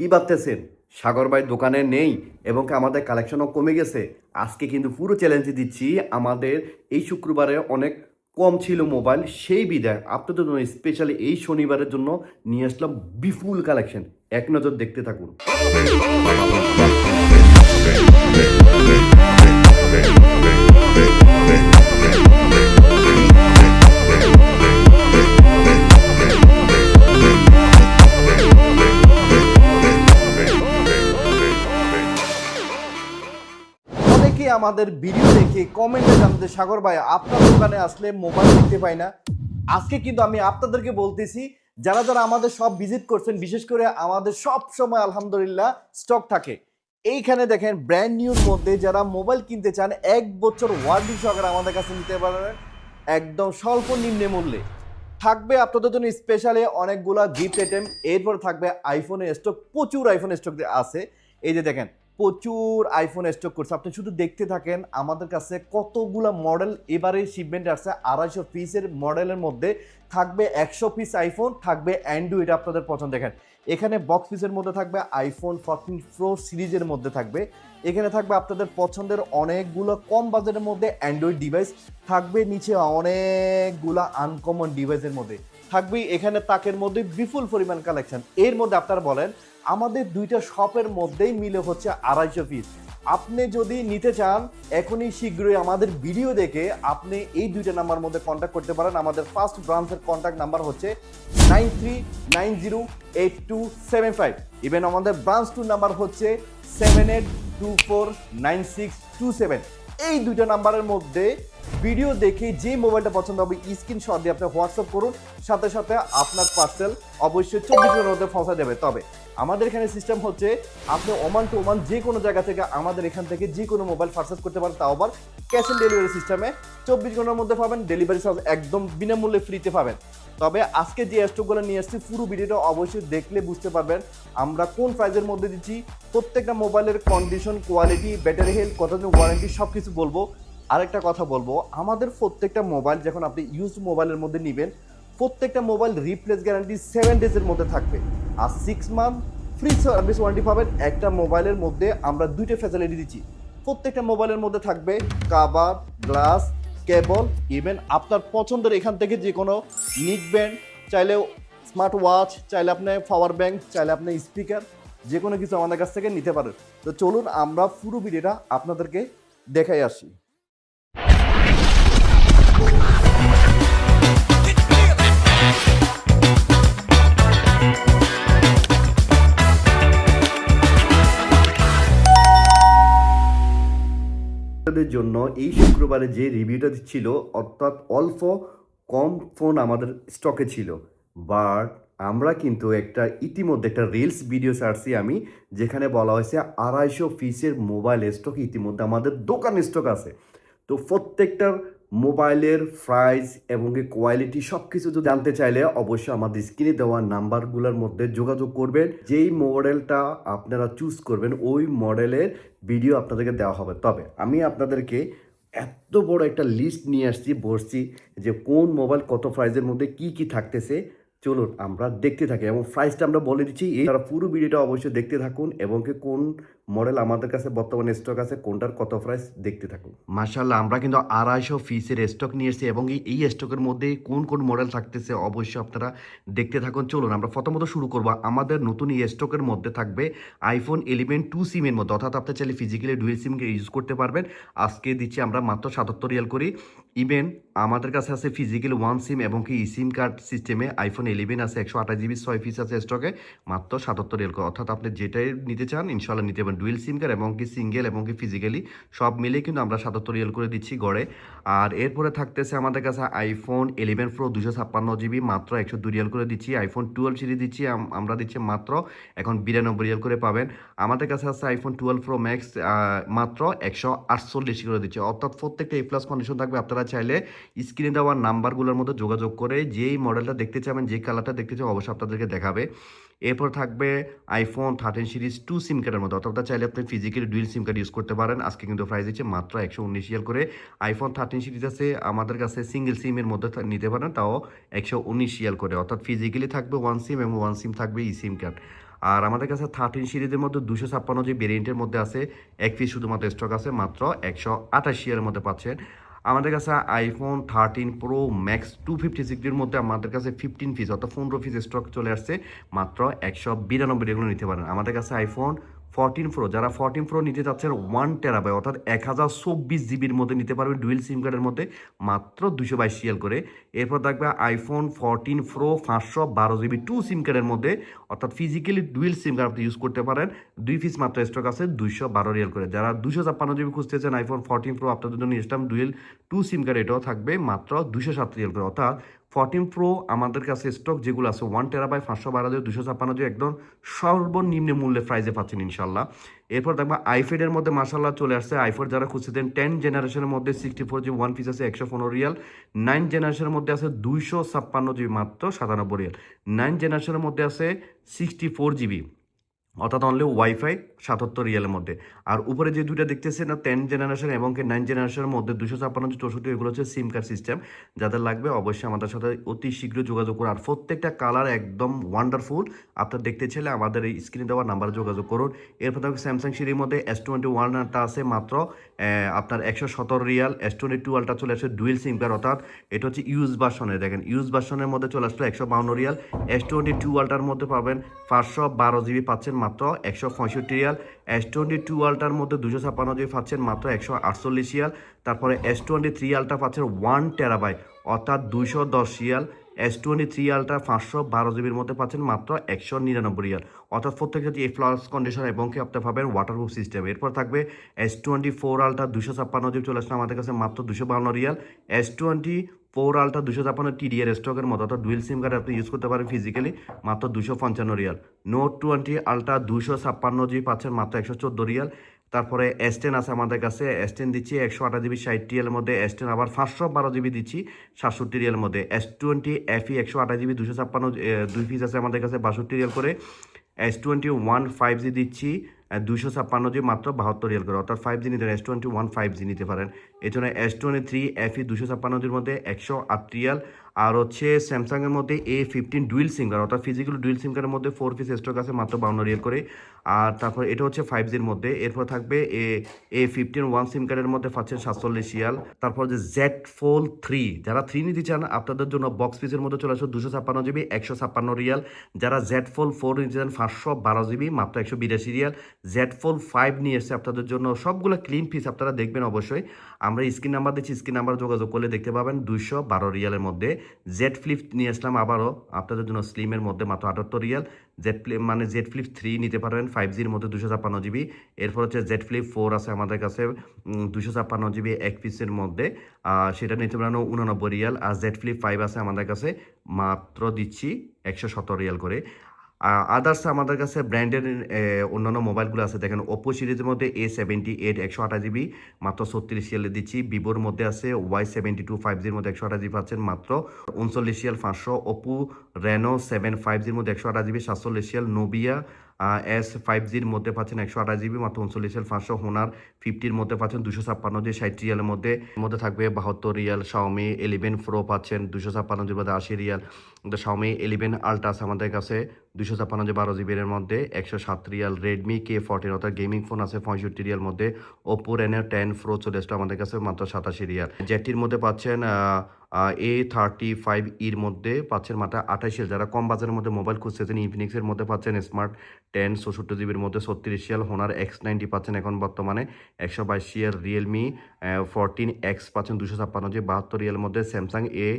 কি ভাবতেছেন? সাগর ভাই দোকানে নেই এবং আমাদের কালেকশনও কমে গেছে। আজকে কিন্তু পুরো চ্যালেঞ্জ দিচ্ছি আমাদের এই শুক্রবারে অনেক কম ছিল মোবাইল সেই বিদায় আপনাদের জন্য স্পেশালি এই শনিবারের জন্য নিয়ে আসলাম বিপুল কালেকশন এক নজর দেখতে থাকুন। আমাদের ভিডিও দেখে কমেন্টে জানতে, সাগর ভাই, আপনার দোকানে আসলে মোবাইল দেখতে পাই না। আজকে কিন্তু আমি আপনাদেরকে বলতেছি, যারা যারা আমাদের সব ভিজিট করছেন, বিশেষ করে আমাদের সব সময় আলহামদুলিল্লাহ স্টক থাকে। এইখানে দেখেন ব্র্যান্ড নিউর মধ্যে যারা মোবাইল কিনতে চান, এক বছর ওয়ারেন্টি সহকারে আমাদের কাছে নিতে পারেন একদম স্বল্প নিম্নে মূল্যে। থাকবে আপনাদের জন্য স্পেশালি অনেকগুলা গিফট আইটেম এরপর থাকবে আইফোনের স্টক প্রচুর আইফোন স্টক আছে। এই যে দেখেন প্রচুর আইফোন স্টক করছে। আপনি শুধু দেখতে থাকেন, আমাদের কাছে কতগুলা মডেল এবারে শিপমেন্ট আসছে, আড়াইশো পিসের মডেলের মধ্যে থাকবে একশো পিস আইফোন থাকবে অ্যান্ড্রয়েড আপনাদের পছন্দ। দেখেন, এখানে বক্স পিসের মধ্যে থাকবে আইফোন ফোরটিন প্রো সিরিজের মধ্যে থাকবে। এখানে থাকবে আপনাদের পছন্দের অনেকগুলো কম বাজেটের মধ্যে অ্যান্ড্রয়েড ডিভাইস থাকবে নিচে অনেকগুলা আনকমন ডিভাইসের মধ্যে। থাকবে এখানে তাকের মধ্যে বিপুল পরিমাণ কালেকশন এর মধ্যে আপনারা বলেন আমাদের দুইটা শপের মধ্যেই মিলে হচ্ছে আড়াইশো পিস আপনি যদি নিতে চান, এখনই শীঘ্রই আমাদের ভিডিও দেখে আপনি এই দুইটা নাম্বার মধ্যে কন্ট্যাক্ট করতে পারেন। আমাদের ফার্স্ট ব্রাঞ্চের কন্ট্যাক্ট নাম্বার হচ্ছে nine three nine zero eight two seven five even আমাদের ব্রাঞ্চ টু নাম্বার হচ্ছে seven eight two four nine six two seven এই দুইটা নাম্বারের মধ্যে ভিডিও দেখে যে মোবাইলটা পছন্দ হবে স্ক্রিনশট দিয়ে আপনি হোয়াটসঅ্যাপ করুন। সাথে সাথে আপনার পার্সেল অবশ্যই চব্বিশ ঘণ্টার মধ্যে পৌঁছা দেবে। তবে আমাদের এখানে সিস্টেম হচ্ছে, আপনি ওমান টু ওমান যে কোনো জায়গা থেকে আমাদের এখান থেকে যে কোনো মোবাইল পারচেস করতে পারেন, তাও আবার ক্যাশ অন ডেলিভারি সিস্টেমে চব্বিশ ঘণ্টার মধ্যে পাবেন। ডেলিভারি চার্জ একদম বিনামূল্যে ফ্রিতে পাবেন। তবে আজকে যে স্টকগুলো নিয়ে আসছি পুরো ভিডিওটা অবশ্যই দেখলে বুঝতে পারবেন আমরা কোন প্রাইজের মধ্যে দিচ্ছি। প্রত্যেকটা মোবাইলের কন্ডিশন কোয়ালিটি ব্যাটারি হেলথ কতদিন ওয়ারেন্টি সব কিছু বলব। আরেকটা কথা বলব, আমাদের প্রত্যেকটা মোবাইল যখন আপনি ইউজ মোবাইলের মধ্যে নেবেন, প্রত্যেকটা মোবাইল রিপ্লেস গ্যারান্টি সেভেন ডেজের মধ্যে থাকবে। আর six month free service warranty পাবেন, একটা মোবাইলের মধ্যে আমরা দুইটা ফ্যাসিলিটি দিচ্ছি। প্রত্যেকটা মোবাইলের মধ্যে থাকবে কাবার গ্লাস কেবল ইভেন আপনার পছন্দের এখান থেকে যে কোনো নিক ব্যান্ড চাইলে স্মার্ট ওয়াচ চাইলে আপনি পাওয়ার ব্যাংক চাইলে আপনি স্পিকার যে কোনো কিছু আমাদের কাছ থেকে নিতে পারেন। তো চলুন আমরা পুরো ভিডিওটা আপনাদেরকে দেখাই আসি। আপনাদের জন্য এই শুক্রবারে যে রিভিউটা ছিল অর্থাৎ অল্প কম ফোন আমাদের স্টকে ছিল। বাট আমরা কিন্তু একটা ইতিমধ্যে একটা রিলস ভিডিও ছাড়ছি আমি, যেখানে বলা হয়েছে আড়াইশো পিসের মোবাইল স্টক ইতিমধ্যে আমাদের দোকান স্টক আছে। তো প্রত্যেকটার মোবাইলের প্রাইস এবং কোয়ালিটি সব কিছু যদি জানতে চাইলে অবশ্যই আমাদের স্ক্রিনে দেওয়া নাম্বারগুলোর মধ্যে যোগাযোগ করবেন। যেই মডেলটা আপনারা চুজ করবেন, ওই মডেলের ভিডিও আপনাদেরকে দেওয়া হবে। তবে আমি আপনাদেরকে এত বড় একটা লিস্ট নিয়ে আসছি, বসছি যে কোন মোবাইল কত প্রাইজের মধ্যে কি কি থাকতেছে। চলুন আমরা দেখতে থাকি এবং প্রাইসটা আমরা বলে দিচ্ছি। এই তারা পুরো ভিডিওটা অবশ্যই দেখতে থাকুন এবং কি কোন মডেল আমাদের কাছে বর্তমানে স্টক আছে, কোনটার কত প্রাইস দেখতে থাকুন। মার্শাল্লাহ আমরা কিন্তু আড়াইশো পিসের স্টক নিয়ে এসেছি এবং এই- স্টকের মধ্যে কোন কোন মডেল থাকতেছে অবশ্যই আপনারা দেখতে থাকুন। চলুন আমরা প্রথমত শুরু করব। আমাদের নতুন এই স্টকের মধ্যে থাকবে আইফোন ইলেভেন টু সিমের মধ্যে। অর্থাৎ আপনি চাইলে ফিজিক্যালি ডুয়েল সিমকে ইউজ করতে পারবেন। আজকে দিচ্ছি আমরা মাত্র সাতাত্তর রিয়াল করি। ইভেন আমাদের কাছে আছে ফিজিক্যাল ওয়ান সিম এবং কি সিম কার্ড সিস্টেমে আইফোন ইলেভেন আছে, একশো আঠাশ জিবি ছয় পিস আছে স্টকে মাত্র সাতাত্তর করে অর্থাৎ আপনি যেটাই নিতে চান ইনশাল্লাহ নিতে পারেন। ডুয়েল সিম কার্ড এবং কি সিঙ্গেল এবং কি ফিজিক্যালি সব মিলে কিন্তু আমরা সাতাত্তর রিয়াল করে দিচ্ছি গড়ে। আর এরপরে থাকতেছে আমাদের কাছে আইফোন ইলেভেন প্রো দুশো ছাপ্পান্ন জিবি মাত্র একশো দুই রিয়াল করে দিচ্ছি। আইফোন টুয়েলভ সিরিজ দিচ্ছি আমরা দিচ্ছি মাত্র এখন বিরানব্বই রিয়াল করে পাবেন। আমাদের কাছে আছে আইফোন টুয়েলভ প্রো ম্যাক্স মাত্র একশো আটচল্লিশ করে দিচ্ছে। অর্থাৎ প্রত্যেকটা এ প্লাস কন্ডিশন থাকবে। আপনারা চাইলে স্ক্রিনে দেওয়ার নাম্বারগুলোর মধ্যে যোগাযোগ করে যেই মডেলটা দেখতে চাবেন যে কালারটা দেখতে চান অবশ্যই আপনাদেরকে দেখাবে। এরপর থাকবে iPhone thirteen series two SIM কার্ডের মধ্যে। অর্থাৎ চাইলে আপনি physically dual SIM card use করতে পারেন। আজকে কিন্তু প্রাইস দিচ্ছে মাত্র একশো উনিশ রিয়াল করে। আইফোন থার্টিন সিরিজ আছে, আমাদের কাছে সিঙ্গেল সিমের মধ্যে নিতে পারেন, তাও একশো উনিশ রিয়াল করে। অর্থাৎ ফিজিক্যালি থাকবে ওয়ান সিম এবং ওয়ান সিম থাকবে ই সিম কার্ড আর আমাদের কাছে থার্টিন সিরিজের মধ্যে দুশো ছাপ্পান্ন যে ভেরিয়েন্টের মধ্যে আছে, এক পিস শুধুমাত্র স্টক আছে, মাত্র একশো আঠাশি এর মধ্যে পাচ্ছেন। আমাদের কাছে iPhone thirteen pro max two fifty সিক্সটির মধ্যে আমাদের কাছে ফিফটিন পিস অর্থাৎ পনেরো পিস স্টক চলে আসছে, মাত্র একশো বিরানব্বই এগুলো নিতে পারেন। আমাদের কাছে আইফোন ফোরটিন প্রো যারা ফোরটিন প্রো নিতে চাচ্ছেন ওয়ান টেরাবাই অর্থাৎ এক হাজার চব্বিশ জিবির মধ্যে নিতে পারবেন ডুয়েল সিম কার্ডের মধ্যে, মাত্র দুশো বাইশ সিএল করে। এরপর থাকবে আইফোন ফোরটিন প্রো পাঁচশো বারো জিবি টু সিম কার্ডের মধ্যে, অর্থাৎ ফিজিক্যালি ডুয়েল সিম কার্ড আপনি ইউজ করতে পারেন। দুই পিস মাত্র স্টক আছে, দুইশো বারো রিয়াল করে। যারা দুশো ছাপ্পান্ন জিবি খুঁজতেছেন আইফোন ফোরটিন প্রো আপনাদের জন্য ইসলাম ডুয়েল টু সিম কার্ড এটাও থাকবে মাত্র দুশো সাত রিয়াল করে। অর্থাৎ ফোরটিন প্রো আমাদের কাছে স্টক যেগুলো আছে ওয়ান টেরাবাই পাঁচশো বারো জিবি, দুশো ছাপ্পান্ন জিবি, একদম সর্বনিম্ন মূল্যে প্রাইজে পাচ্ছেন ইনশাল্লাহ। এরপর দেখব আইফেডের মধ্যে মাসাল্লাহ চলে আসছে আইফোর যারা খুঁজছেন টেন জেনারেশনের মধ্যে sixty four GB one piece আছে একশো পনেরো রিয়াল। নাইন জেনারেশনের মধ্যে আছে দুইশো ছাপ্পান্ন জিবি মাত্র সাতানব্বই রিয়াল। নাইন জেনারেশনের মধ্যে আছে সিক্সটি ফোর জিবি। অর্থাৎ অনলি ওয়াইফাই সাতাত্তর রিয়ালের মধ্যে। আর উপরে যে দুইটা দেখতেছেন না টেন জেনারেশন এবং নাইন জেনারেশনের মধ্যে দুশো ছাপ্পান্ন, চৌষট্টি, এগুলো হচ্ছে সিম কার্ড সিস্টেম যাদের লাগবে অবশ্যই আমাদের সাথে অতি শীঘ্র যোগাযোগ করুন। আর প্রত্যেকটা কালার একদম ওয়ান্ডারফুল আপনার দেখতে চাইলে আমাদের এই স্ক্রিনে দেওয়া নাম্বারে যোগাযোগ করুন। এরপর দেখো স্যামসাং সিরির মধ্যে এস টোয়েন্টি ওয়ানটা আছে মাত্র আপনার একশো সতেরো রিয়াল এস টোয়েন্টি টুয়েলভটা চলে আসে ডুয়েল সিম কার্ড অর্থাৎ এটা হচ্ছে ইউজ ভার্সনের দেখেন ইউজ ভার্সনের মধ্যে চলে আসলো একশো বাউন্ন রিয়াল এস টোয়েন্টি টুয়েলভটার মধ্যে পাবেন পাঁচশো বারো জিবি পাচ্ছেন মাত্র একশো পঁয়ষট্টি রিয়াল এস টোয়েন্টি টু আলটার মধ্যে দুশো ছাপ্পান্ন জিবি পাচ্ছেন মাত্র একশো আটচল্লিশ রিয়াল তারপরে এস টোয়েন্টি থ্রি আলটা পাচ্ছেন ওয়ান টেরাবাই অর্থাৎ দুশো দশ রিয়াল এস টোয়েন্টি থ্রি আলটা পাঁচশো বারো জিবির মধ্যে পাচ্ছেন মাত্র একশো নিরানব্বই রিয়াল। অর্থাৎ প্রত্যেকটা যে ফ্লাস কন্ডিশন এবং কি আপনি পাবেন ওয়াটারপ্রুফ সিস্টেম এরপর থাকবে এস টোয়েন্টি ফোর আলটা দুশো ছাপ্পান্ন জিবি চলে আসলে আমাদের কাছে মাত্র দুশো বান্ন Real S twenty four ultra দুশো ছাপ্পান্ন টিডিআর স্টকের মতো, অর্থাৎ ডুয়েল সিম কার্ড আপনি ইউজ করতে পারেন ফিজিক্যালি মাত্র দুশো পঞ্চান্ন রিয়াল। নোট টোয়েন্টি আলটা দুশো ছাপ্পান্ন জিবি পাচ্ছেন মাত্র একশো চোদ্দ রিয়াল। তারপরে এস টেন আছে আমাদের কাছে এস টেন দিচ্ছি একশো আঠাশ জিবি ষাট রিয়ালের মধ্যে। এস টেন আবার পাঁচশো বারো জিবি দিচ্ছি সাতষট্টি রিয়ালের মধ্যে। এস টোয়েন্টি এফই একশো আঠাশ জিবি দুশো ছাপ্পান্ন দুই পিস আছে আমাদের কাছে বাষট্টি রিয়াল করে। S twenty one five G দিচ্ছি দুশো ছাপ্পান্ন জি মাত্র বাহাত্তর রিয়াল করে। অর্থাৎ ফাইভ জি নিতে S twenty one five G নিতে পারেন। জন্য এস টোয়েন্টি থ্রি এফই দুশো ছাপ্পান্ন জির মধ্যে একশো আট রিয়াল। আর হচ্ছে স্যামসাংয়ের মধ্যে A fifteen dual SIM card অর্থাৎ ফিজিক্যাল ডুয়েল সিম কার্ডের মধ্যে ফোর পিস স্টক আছে মাত্র বাউন্ন রিয়াল করে। আর তারপর এটা হচ্ছে ফাইভ জির মধ্যে। এরপর থাকবে এ এ ফিফটিন ওয়ান সিম কার্ডের মধ্যে পাচ্ছেন সাতচল্লিশ রিয়াল। তারপর যে জেড ফোল থ্রি যারা থ্রি নিতে চান, আপনাদের জন্য বক্স পিসের মধ্যে চলে আসো দুশো ছাপ্পান্ন জিবি, একশো ছাপ্পান্ন রিয়াল। যারা জেড ফোল ফোর নিতে চান, পাঁচশো বারো জিবি, মাত্র একশো বিরাশি রিয়াল। জেড ফোল ফাইভ নিয়ে এসছে আপনাদের জন্য সবগুলো ক্লিন পিস আপনারা দেখবেন অবশ্যই। আমরা স্ক্রিন নাম্বার দিচ্ছি, স্ক্রিন নাম্বার যোগাযোগ করলে দেখতে পাবেন দুইশো বারো রিয়ালের মধ্যে জেড ফ্লিপ নিয়ে আসলাম আবারও। আপনাদের জন্য স্লিমের মধ্যে মাত্র আটাত্তর রিয়াল। জেড ফ্লিপ মানে জেড ফ্লিপ থ্রি নিতে পারবেন ফাইভ জির মধ্যে দুশো ছাপ্পান্ন জিবি। এরপর হচ্ছে জেড ফ্লিপ ফোর আছে আমাদের কাছে দুশো ছাপ্পান্ন জিবি এক পিসের মধ্যে। সেটা নিতে পারেন উননব্বই রিয়াল। আর জেড ফ্লিপ ফাইভ আছে আমাদের কাছে, মাত্র দিচ্ছি একশো সতেরো রিয়াল করে। আদার্স আমাদের কাছে ব্র্যান্ডের অন্যান্য মোবাইলগুলো আছে। দেখেন ওপো সিরিজের মধ্যে এ সেভেন্টি এইট একশো আঠাশ জিবি মাত্র ছত্রিশ সিয়ালে দিচ্ছি। ভিভোর মধ্যে আছে ওয়াই সেভেন্টি টু ফাইভ জির মধ্যে একশো আঠাশ জিবি পাচ্ছেন, মাত্র উনচল্লিশ সিয়াল পাঁচশো। ওপো রেনো সেভেন ফাইভ জির মধ্যে একশো আঠাশ জিবি সাতচল্লিশ সিয়াল নোবিয়া এস ফাইভ জির মধ্যে পাচ্ছেন একশো আঠাশ জিবি মাত্র উনচল্লিশ রিয়াল পাঁচশো হোনার ফিফটির মধ্যে পাচ্ছেন দুশো ছাপ্পান্ন জিবি ষাট রিয়ালের মধ্যে। মধ্যে থাকবে বাহাত্তর রিয়াল শাওমি ইলেভেন প্রো পাচ্ছেন দুশো ছাপ্পান্ন জিবির মধ্যে আশি রিয়াল শাওমি ইলেভেন আলট্রাস আমাদের কাছে, দুশো ছাপ্পান্ন যে বারো জিবির মধ্যে, একশো সাত রিয়াল রেডমি কে ফোরটিন অর্থাৎ গেমিং ফোন আছে পঁয়ষট্টি রিয়াল মধ্যে। ওপো রেনো টেন প্রো চলে আসলো আমাদের কাছে, মাত্র সাতাশি রিয়াল জেটির মধ্যে পাচ্ছেন এ থার্টি ফাইভ ইর মধ্যে পাচ্ছেন মাত্র আঠাশিয়াল যারা কম বাজারের মধ্যে মোবাইল খুঁজতেছেন ইনফিনিক্সের মধ্যে পাচ্ছেন স্মার্ট টেন চৌষট্টি জিবির মধ্যে ছত্রিশ এল হোনার এক্স নাইনটি পাচ্ছেন এখন বর্তমানে একশো বাইশ রিয়াল রিয়েলমি ফোরটিন এক্স পাচ্ছেন দুশো ছাপ্পান্ন জি বাহাত্তর রিয়েল মধ্যে স্যামসাং এ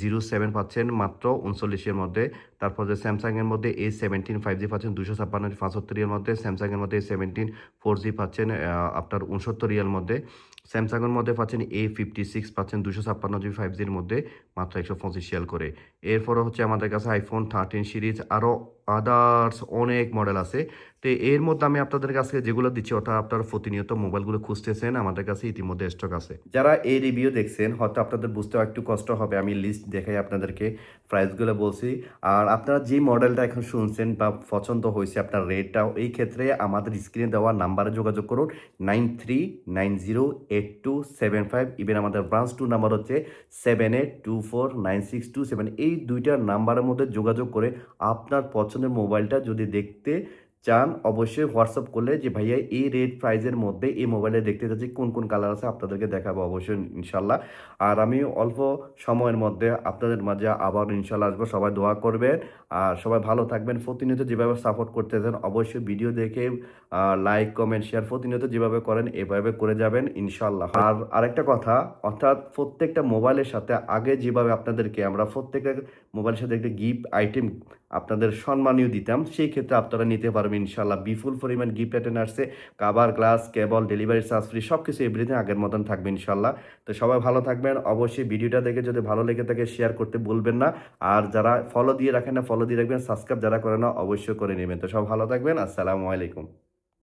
জিরো সেভেন পাচ্ছেন মাত্র উনচল্লিশের মধ্যে। তারপর যে স্যামসাংয়ের মধ্যে এ সেভেন্টিন ফাইভ জি পাচ্ছেন দুশো ছাপ্পান্ন পঁচাত্তর রিয়াল মধ্যে। স্যামসাংয়ের মধ্যে এ সেভেন্টিন ফোর জি পাচ্ছেন আপনার উনসত্তর রিয়াল মধ্যে। স্যামসাংয়ের মধ্যে পাচ্ছেন এ ফিফটি সিক্স পাচ্ছেন দুশো ছাপ্পান্ন জিবি ফাইভ জির মধ্যে, মাত্র একশো পঁচিশ করে। এরপরে হচ্ছে আমাদের কাছে আইফোন থার্টিন সিরিজ আরও আদার্স অনেক মডেল আছে। তো এর মধ্যে আমি আপনাদের কাছে যেগুলো দিচ্ছি, অর্থাৎ আপনারা প্রতিনিয়ত মোবাইলগুলো খুঁজতেছেন, আমাদের কাছে ইতিমধ্যে স্টক আছে। যারা এই রিভিউ দেখছেন, হয়তো আপনাদের বুঝতেও একটু কষ্ট হবে, আমি লিস্ট দেখাই আপনাদেরকে প্রাইসগুলো বলছি। আর আপনারা যে মডেলটা এখন শুনছেন বা পছন্দ হয়েছে, আপনার রেটটাও এই ক্ষেত্রে আমাদের স্ক্রিনে দেওয়া নাম্বারে যোগাযোগ করুন nine three nine zero eight two seven five even আমাদের ব্রাঞ্চ টু নাম্বার হচ্ছে seven eight two four nine six two seven এই দুইটা নাম্বারের মধ্যে যোগাযোগ করে আপনার পছন্দ পছন্দের মোবাইলটা যদি দেখতে চান, অবশ্যই হোয়াটসঅ্যাপ করলে যে ভাইয়া এই রেড প্রাইজের মধ্যে এই মোবাইলে দেখতে চাচ্ছি, কোন কোন কালার আছে আপনাদেরকে দেখাবো অবশ্যই ইনশাল্লাহ। আর আমি অল্প সময়ের মধ্যে আপনাদের মাঝে আবার ইনশাল্লাহ আসব, সবাই দোয়া করবেন। আর সবাই ভালো থাকবেন, প্রতিনিয়ত যেভাবে সাপোর্ট করতে করতেছেন অবশ্যই ভিডিও দেখে লাইক কমেন্ট শেয়ার প্রতিনিয়ত যেভাবে করেন এভাবে করে যাবেন ইনশাল্লাহ। আর আরেকটা কথা, অর্থাৎ প্রত্যেকটা মোবাইলের সাথে আগে যেভাবে আপনাদেরকে আমরা প্রত্যেকটা মোবাইলের সাথে একটা গিফট আইটেম আপনাদের সম্মানীয় দিতাম। সেই ক্ষেত্রে আপনারা নিতে পারবেন ইনশাল্লাহ বিপুল পরিমাণ গিফট অ্যাটেন আসছে। Cover glass cable delivery charge free সব কিছু এভরিথিং আগের মতন থাকবে ইনশাল্লাহ তো সবাই ভালো থাকবেন। অবশ্যই ভিডিওটা দেখে যদি ভালো লেগে থাকে শেয়ার করতে বলবেন না। আর যারা ফলো দিয়ে রাখেন না ফলো দিয়ে রাখবেন সাবস্ক্রাইব যারা করে না, অবশ্যই করে নেবেন। তো সব ভালো থাকবেন। আসসালামু আলাইকুম।